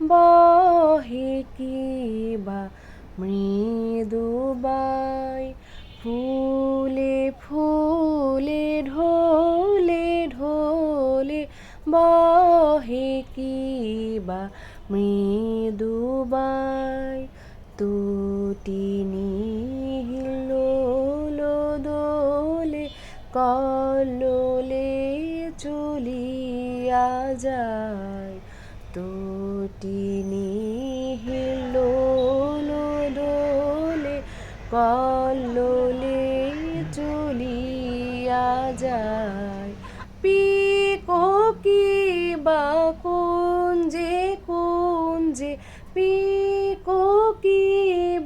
বহে কিবা মৃদুবাই ফুলে ফুলে ঢোলে ঢোলে বহে কিবা মৃদুবাই তুটি নিহিল দোলে কললে চলিয়া যায়। তো তুটিনি হিল্লোল দোলে, কল্লোলে চলিয়া যায়। পিকো বা কোন যে কৌণ কুঞ্জে কুঞ্জে পিকো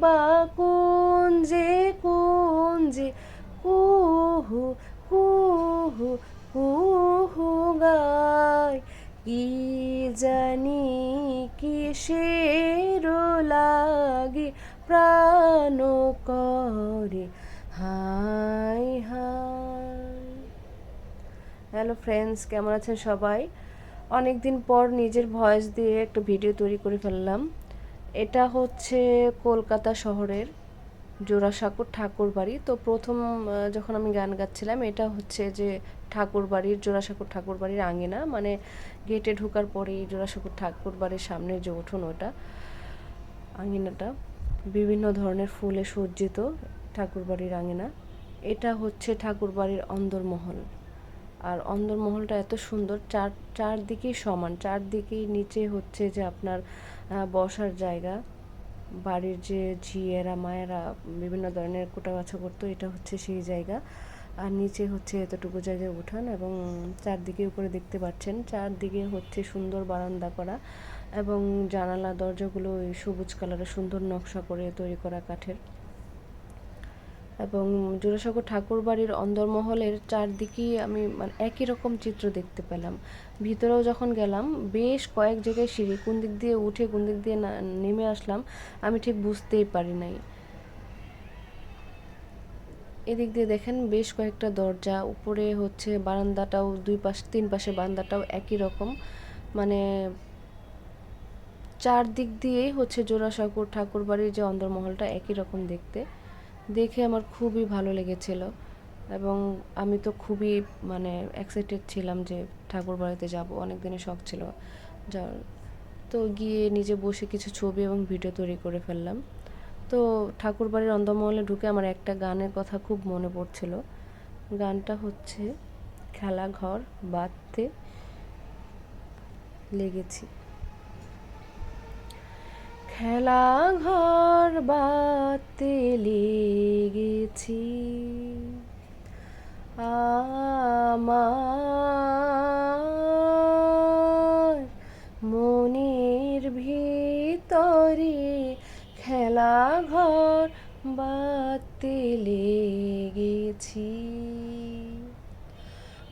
বা কুঞ্জে কুঞ্জে কুহু কুহু কুহু গায়। কি জানি লাগে প্রাণ করে? High high. হ্যালো ফ্রেন্ডস কেমন আছেন সবাই? অনেক দিন পর নিজের ভয়েস দিয়ে একটা ভিডিও তৈরি করে ফেললাম। এটা হচ্ছে কলকাতা শহরের জোড়াসাঁকোর ঠাকুর বাড়ি তো প্রথম যখন আমি গান গাচ্ছিলাম, এটা হচ্ছে যে ঠাকুর বাড়ির জোড়াসাঁকোর ঠাকুর বাড়ির আঙিনা। মানে গেটে ঢোকার পরেই জোড়াসাঁকোর ঠাকুর বাড়ির সামনে যে উঠোন, ওটা, আঙিনাটা, বিভিন্ন ধরনের ফুলে সজ্জিত ঠাকুর বাড়ির আঙিনা। এটা হচ্ছে ঠাকুর বাড়ির অন্দরমহল। আর অন্দরমহলটা এত সুন্দর, চার, চারদিকেই সমান, চারদিকেই নিচে হচ্ছে যে আপনার বসার জায়গা। বাড়ির যে ঝিয়েরা, মায়েরা বিভিন্ন ধরনের কোটা বাছা করতো, এটা হচ্ছে সেই জায়গা। আর নিচে হচ্ছে এতটুকু জায়গায় উঠান এবং চারদিকে উপরে দেখতে পাচ্ছেন। চারদিকে হচ্ছে সুন্দর বারান্দা করা এবং জানালা, দরজাগুলো সবুজ কালারের সুন্দর নকশা করে তৈরি করা কাঠের। এবং জোড়াসাগর ঠাকুর বাড়ির অন্দরমহলের চারদিকেই আমি মানে একই রকম চিত্র দেখতে পেলাম। ভিতরেও যখন গেলাম, বেশ কয়েক জায়গায় সিঁড়ি, কোন দিক দিয়ে উঠে, কোন দিক দিয়ে নেমে আসলাম, আমি ঠিক বুঝতেই পারি নাই। এদিক দিয়ে দেখেন বেশ কয়েকটা দরজা, উপরে হচ্ছে বারান্দাটাও দুই পাশ, তিন পাশে বারান্দাটাও একই রকম। মানে চারদিক দিয়েই হচ্ছে জোড়াসাঁকুর ঠাকুর বাড়ির যে অন্দরমহলটা একই রকম দেখতে। দেখে আমার খুবই ভালো লেগেছিল এবং আমি তো খুবই মানে এক্সাইটেড ছিলাম যে ঠাকুর বাড়িতে যাব। অনেক দিনের শখ ছিল। যাওয়ার তো গিয়ে নিজে বসে কিছু ছবি এবং ভিডিও তৈরি করে ফেললাম। তো ঠাকুর বাড়ির অন্দরমহলে ঢুকে আমার একটা গানের কথা খুব মনে পড়ছিল। গানটা হচ্ছে, খেলা ঘর বাঁধতে লেগেছি। খেলা ঘর বাতে লেগেছি। আমার মনের ভিতরে খেলা ঘর বাতে লেগেছি।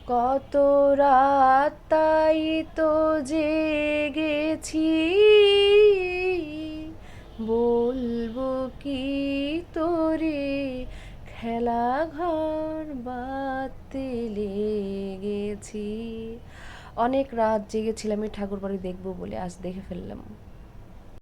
কত রাত তাই তো জেগেছি। বলব কি তোরে খেলা ঘর বাতে লেগেছি? অনেক রাত জেগেছিলাম, এই ঠাকুর বাড়ি দেখব বলে আজ দেখে ফেললাম।